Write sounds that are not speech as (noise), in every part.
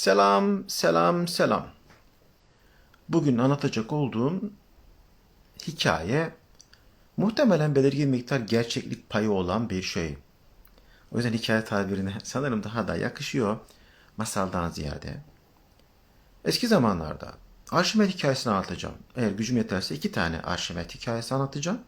Selam, selam, selam. Bugün anlatacak olduğum hikaye muhtemelen belirgin miktar gerçeklik payı olan bir şey. O yüzden hikaye tabirine sanırım daha da yakışıyor masaldan ziyade. Eski zamanlarda Arşimet hikayesini anlatacağım. Eğer gücüm yeterse iki tane Arşimet hikayesi anlatacağım.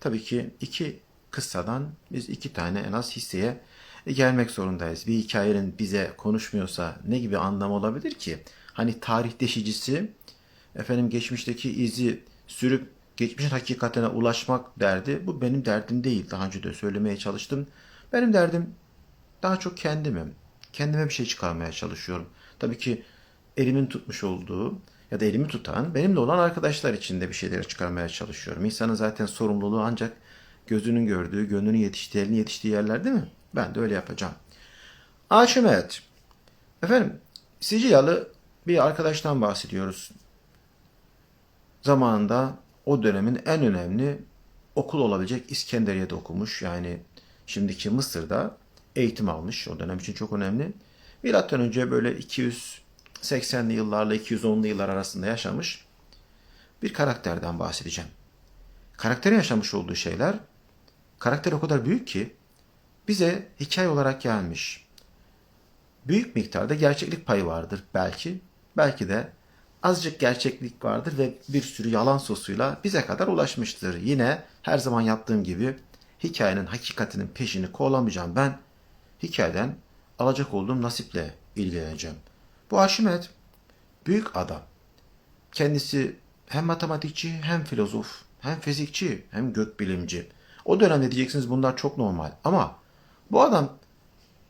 Tabii ki iki kıssadan biz iki tane en az hisseye gelmek zorundayız. Bir hikayenin bize konuşmuyorsa ne gibi anlam olabilir ki? Hani tarih deşicisi efendim geçmişteki izi sürüp geçmişin hakikatine ulaşmak derdi. Bu benim derdim değil. Daha önce de söylemeye çalıştım. Benim derdim daha çok kendimim. Kendime bir şey çıkarmaya çalışıyorum. Tabii ki elimin tutmuş olduğu ya da elimi tutan benimle olan arkadaşlar için de bir şeyleri çıkarmaya çalışıyorum. İnsanın zaten sorumluluğu ancak gözünün gördüğü, gönlünün yetiştiği, elinin yetiştiği yerler değil mi? Ben de öyle yapacağım. Arşimet. Efendim, Sicilyalı bir arkadaştan bahsediyoruz. Zamanında o dönemin en önemli okul olabilecek İskenderiye'de okumuş. Yani şimdiki Mısır'da eğitim almış. O dönem için çok önemli. Milattan önce böyle 280'li yıllarla 210'lu yıllar arasında yaşamış bir karakterden bahsedeceğim. Karakterin yaşamış olduğu şeyler karakter o kadar büyük ki bize hikaye olarak gelmiş. Büyük miktarda gerçeklik payı vardır belki. Belki de azıcık gerçeklik vardır ve bir sürü yalan sosuyla bize kadar ulaşmıştır. Yine her zaman yaptığım gibi hikayenin hakikatinin peşini kovalamayacağım. Ben hikayeden alacak olduğum nasiple ilgileneceğim. Bu Arşimet büyük adam. Kendisi hem matematikçi hem filozof hem fizikçi hem gökbilimci. O dönemde diyeceksiniz bunlar çok normal ama bu adam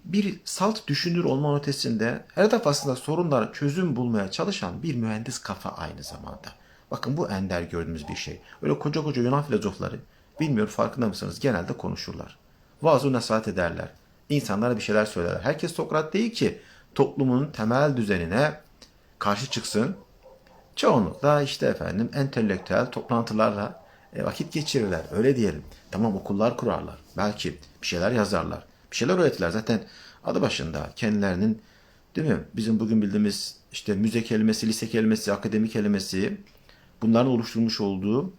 bir salt düşünür olma ötesinde her defasında sorunlara çözüm bulmaya çalışan bir mühendis kafa aynı zamanda. Bakın bu ender gördüğümüz bir şey. Öyle koca koca Yunan filozofları bilmiyorum farkında mısınız genelde konuşurlar. Vaaz nasihat ederler. İnsanlara bir şeyler söylerler. Herkes Sokrat değil ki toplumun temel düzenine karşı çıksın. Çoğunlukla işte efendim entelektüel toplantılarla e, vakit geçirirler. Öyle diyelim. Tamam okullar kurarlar. Belki bir şeyler yazarlar. Bir şeyler öğretirler. Zaten adı başında kendilerinin değil mi? Bizim bugün bildiğimiz işte müze kelimesi, lise kelimesi, akademi kelimesi bunların oluşturmuş olduğu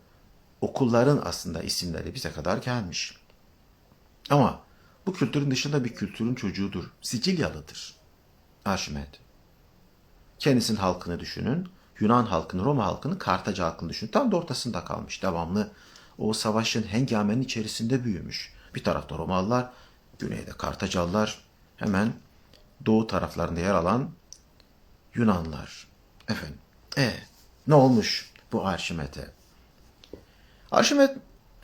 okulların aslında isimleri bize kadar gelmiş. Ama bu kültürün dışında bir kültürün çocuğudur. Sicilyalıdır. Arşimet. Kendisinin halkını düşünün. Yunan halkını, Roma halkını, Kartaca halkını düşünün. Tam da ortasında kalmış. Devamlı o savaşın hengamenin içerisinde büyümüş. Bir tarafta Romalılar, güneyde Kartacalılar, hemen doğu taraflarında yer alan Yunanlar. Efendim, e ne olmuş bu Arşimet'e? Arşimet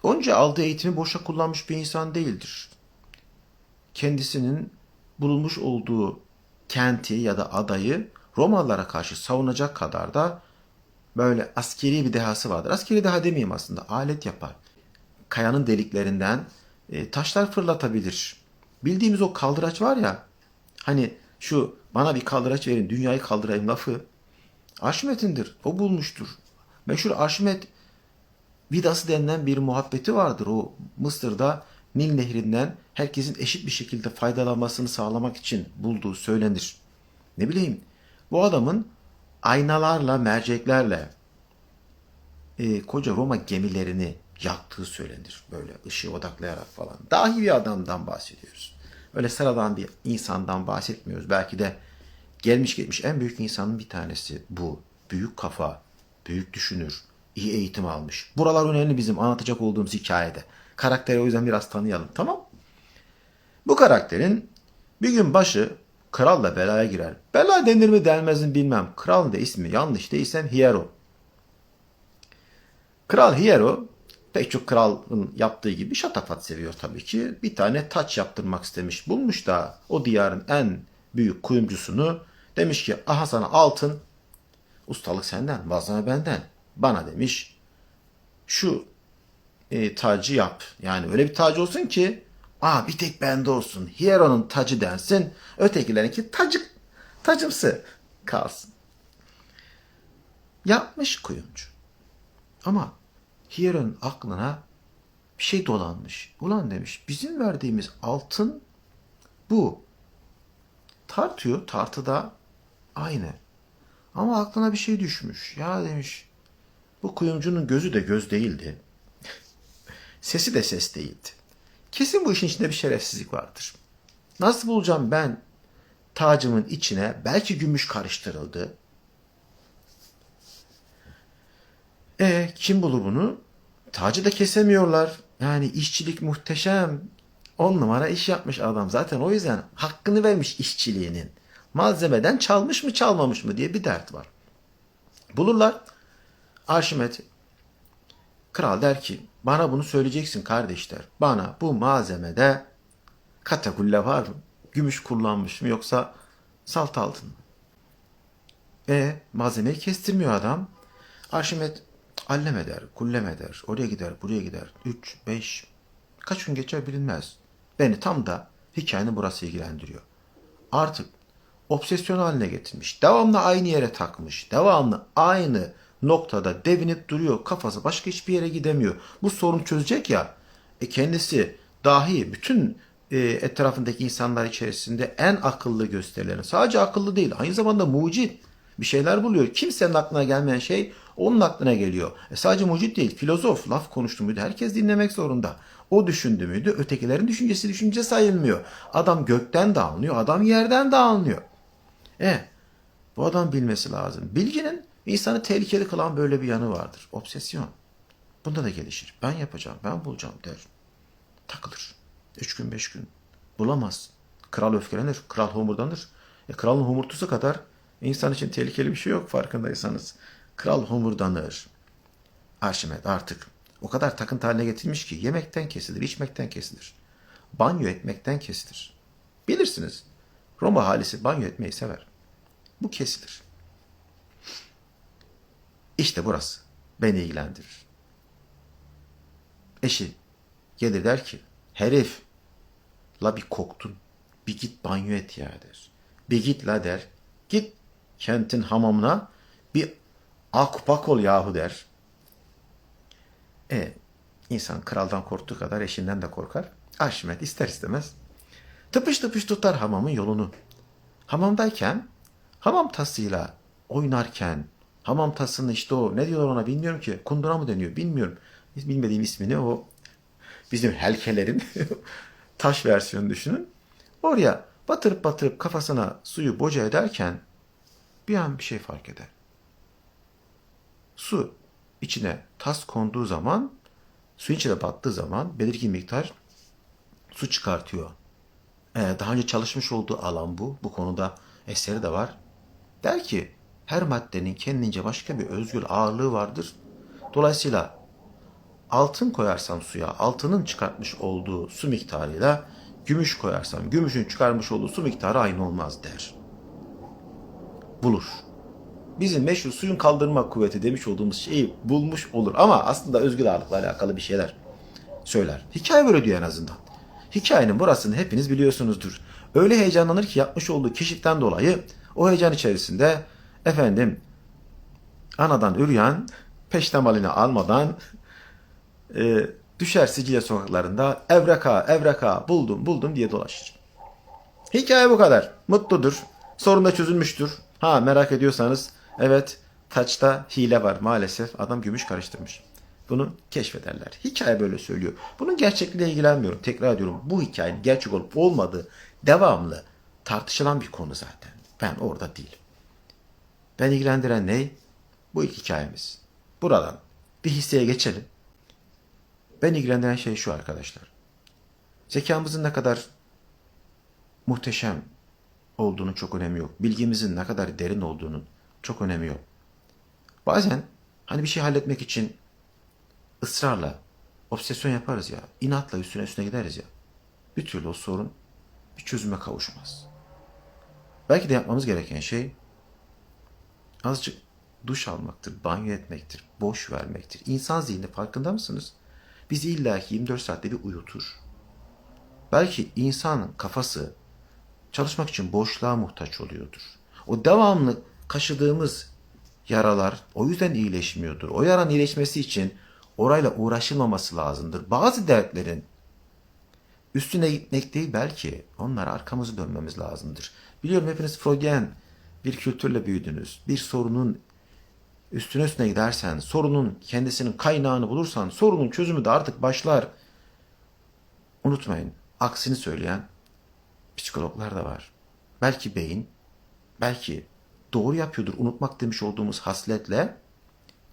onca aldığı eğitimi boşa kullanmış bir insan değildir. Kendisinin bulunmuş olduğu kenti ya da adayı Romalılara karşı savunacak kadar da böyle askeri bir dehası vardır. Askeri deha demeyeyim aslında. Alet yapar. Kayanın deliklerinden e, taşlar fırlatabilir. Bildiğimiz o kaldıraç var ya. Hani şu bana bir kaldıraç verin dünyayı kaldırayım lafı. Arşimet'indir. O bulmuştur. Meşhur Arşimet vidası denilen bir muhabbeti vardır. O Mısır'da Nil Nehri'nden herkesin eşit bir şekilde faydalanmasını sağlamak için bulduğu söylenir. Ne bileyim bu adamın aynalarla, merceklerle e, koca Roma gemilerini yaktığı söylenir. Böyle ışığı odaklayarak falan. Dahi bir adamdan bahsediyoruz. Öyle sıradan bir insandan bahsetmiyoruz. Belki de gelmiş geçmiş en büyük insanın bir tanesi bu. Büyük kafa, büyük düşünür, iyi eğitim almış. Buralar önemli bizim anlatacak olduğumuz hikayede. Karakteri o yüzden biraz tanıyalım tamam Bu karakterin bir gün başı kralla belaya girer. Bela denir mi denmez mi bilmem. Kralın da ismi yanlış değilsem Hiero. Kral Hiero pek çok kralın yaptığı gibi şatafat seviyor tabii ki. Bir tane taç yaptırmak istemiş. Bulmuş da o diyarın en büyük kuyumcusunu demiş ki aha sana altın ustalık senden malzeme benden. Bana demiş şu e, tacı yap. Yani öyle bir tacı olsun ki aa bir tek bende olsun. Hiero'nun tacı densin. Ötekilerinki tacı, tacımsı kalsın. Yapmış kuyumcu. Ama Hiero'nun aklına bir şey dolanmış. Ulan demiş bizim verdiğimiz altın bu. Tartıyor tartıda Aynı. Ama aklına bir şey düşmüş. Ya demiş bu kuyumcunun gözü de göz değildi. Sesi de ses değildi. Kesin bu işin içinde bir şerefsizlik vardır. Nasıl bulacağım ben tacımın içine belki gümüş karıştırıldı. E kim bulur bunu? Tacı da kesemiyorlar. Yani işçilik muhteşem. On numara iş yapmış adam. Zaten o yüzden hakkını vermiş işçiliğinin. Malzemeden çalmış mı çalmamış mı diye bir dert var. Bulurlar. Arşimet kral der ki bana bunu söyleyeceksin kardeşler. Bana bu malzemede katakulle var mı? Gümüş kullanmış mı yoksa salt altın mı? E malzemeyi kestirmiyor adam. Arşimet allem eder, kullem eder, oraya gider, buraya gider. Üç, beş, kaç gün geçer bilinmez. Beni tam da hikayenin burası ilgilendiriyor. Artık obsesyon haline getirmiş. Devamlı aynı yere takmış. Devamlı aynı noktada devinip duruyor. Kafası başka hiçbir yere gidemiyor. Bu sorun çözecek ya. E kendisi dahi bütün e, etrafındaki insanlar içerisinde en akıllı gösterilen. Sadece akıllı değil. Aynı zamanda mucit. Bir şeyler buluyor. Kimsenin aklına gelmeyen şey onun aklına geliyor. E sadece mucit değil. Filozof laf konuştu muydu? Herkes dinlemek zorunda. O düşündü müydü? Ötekilerin düşüncesi düşünce sayılmıyor. Adam gökten de anlıyor. Adam yerden de anlıyor. E bu adam bilmesi lazım. Bilginin insanı tehlikeli kılan böyle bir yanı vardır. Obsesyon. Bunda da gelişir. Ben yapacağım, ben bulacağım der. Takılır. Üç gün, beş gün. Bulamaz. Kral öfkelenir, kral homurdanır. E, kralın homurtusu kadar insan için tehlikeli bir şey yok farkındaysanız. Kral homurdanır. Arşimet artık o kadar takıntı haline getirmiş ki yemekten kesilir, içmekten kesilir. Banyo etmekten kesilir. Bilirsiniz. Roma halisi banyo etmeyi sever. Bu kesilir. İşte burası beni ilgilendirir. Eşi gelir der ki herif la bir koktun bir git banyo et ya der. Bir git la der. Git kentin hamamına bir akpak ol yahu der. E insan kraldan korktuğu kadar eşinden de korkar. Arşimet ister istemez tıpış tıpış tutar hamamın yolunu. Hamamdayken hamam tasıyla oynarken hamam tasının işte o ne diyorlar ona bilmiyorum ki kundura mı deniyor bilmiyorum. Bilmediğim ismini o bizim helkelerin (laughs) taş versiyonu düşünün. Oraya batırıp batırıp kafasına suyu boca ederken bir an bir şey fark eder. Su içine tas konduğu zaman su içine battığı zaman belirgin miktar su çıkartıyor. Ee, daha önce çalışmış olduğu alan bu. Bu konuda eseri de var. Der ki her maddenin kendince başka bir özgür ağırlığı vardır. Dolayısıyla altın koyarsam suya altının çıkartmış olduğu su miktarıyla gümüş koyarsam gümüşün çıkarmış olduğu su miktarı aynı olmaz der. Bulur. Bizim meşhur suyun kaldırma kuvveti demiş olduğumuz şeyi bulmuş olur ama aslında özgür ağırlıkla alakalı bir şeyler söyler. Hikaye böyle diyor en azından. Hikayenin burasını hepiniz biliyorsunuzdur. Öyle heyecanlanır ki yapmış olduğu keşiften dolayı o heyecan içerisinde efendim anadan üryan peştemalini almadan e, düşer Sicilya sokaklarında evreka evreka buldum buldum diye dolaşır. Hikaye bu kadar. Mutludur. Sorun da çözülmüştür. Ha merak ediyorsanız evet taçta hile var maalesef. Adam gümüş karıştırmış. Bunu keşfederler. Hikaye böyle söylüyor. Bunun gerçekliğiyle ilgilenmiyorum. Tekrar ediyorum. Bu hikayenin gerçek olup olmadığı devamlı tartışılan bir konu zaten. Ben orada değilim. Ben ilgilendiren ne? Bu ilk hikayemiz. Buradan bir hisseye geçelim. Ben ilgilendiren şey şu arkadaşlar. Zekamızın ne kadar muhteşem olduğunu çok önemi yok. Bilgimizin ne kadar derin olduğunun çok önemi yok. Bazen hani bir şey halletmek için ısrarla, obsesyon yaparız ya, inatla üstüne üstüne gideriz ya. Bir türlü o sorun bir çözüme kavuşmaz. Belki de yapmamız gereken şey azıcık duş almaktır, banyo etmektir, boş vermektir. İnsan zihni farkında mısınız? Bizi illaki 24 saatte bir uyutur. Belki insanın kafası çalışmak için boşluğa muhtaç oluyordur. O devamlı kaşıdığımız yaralar o yüzden iyileşmiyordur. O yaranın iyileşmesi için orayla uğraşılmaması lazımdır. Bazı dertlerin üstüne gitmek değil belki onlara arkamızı dönmemiz lazımdır. Biliyorum hepiniz Freudian bir kültürle büyüdünüz. Bir sorunun üstüne üstüne gidersen, sorunun kendisinin kaynağını bulursan, sorunun çözümü de artık başlar. Unutmayın, aksini söyleyen psikologlar da var. Belki beyin, belki doğru yapıyordur unutmak demiş olduğumuz hasletle.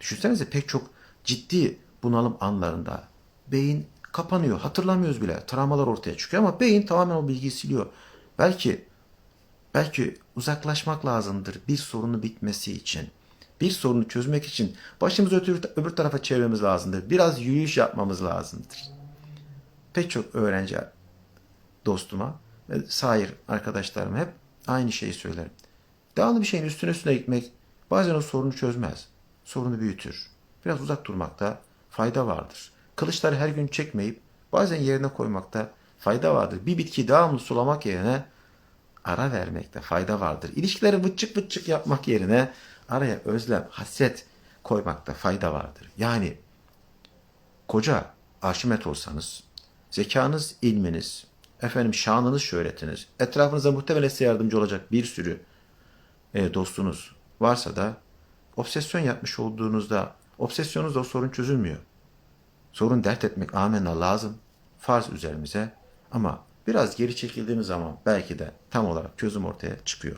Düşünsenize pek çok ciddi bunalım anlarında beyin kapanıyor. Hatırlamıyoruz bile. Travmalar ortaya çıkıyor ama beyin tamamen o bilgiyi siliyor. Belki belki uzaklaşmak lazımdır bir sorunu bitmesi için. Bir sorunu çözmek için başımızı öbür, öbür tarafa çevirmemiz lazımdır. Biraz yürüyüş yapmamız lazımdır. Pek çok öğrenci dostuma ve sair arkadaşlarıma hep aynı şeyi söylerim. Devamlı bir şeyin üstüne üstüne gitmek bazen o sorunu çözmez. Sorunu büyütür. Biraz uzak durmakta fayda vardır. Kılıçları her gün çekmeyip bazen yerine koymakta fayda vardır. Bir bitkiyi devamlı sulamak yerine ara vermekte fayda vardır. İlişkileri vıtçık vıtçık yapmak yerine araya özlem, hasret koymakta fayda vardır. Yani koca Arşimet olsanız, zekanız, ilminiz, efendim şanınız, şöhretiniz, etrafınıza muhtemelen size yardımcı olacak bir sürü e, dostunuz varsa da obsesyon yapmış olduğunuzda obsesyonunuzda o sorun çözülmüyor. Sorun dert etmek amenna lazım. Farz üzerimize ama biraz geri çekildiğimiz zaman belki de tam olarak çözüm ortaya çıkıyor.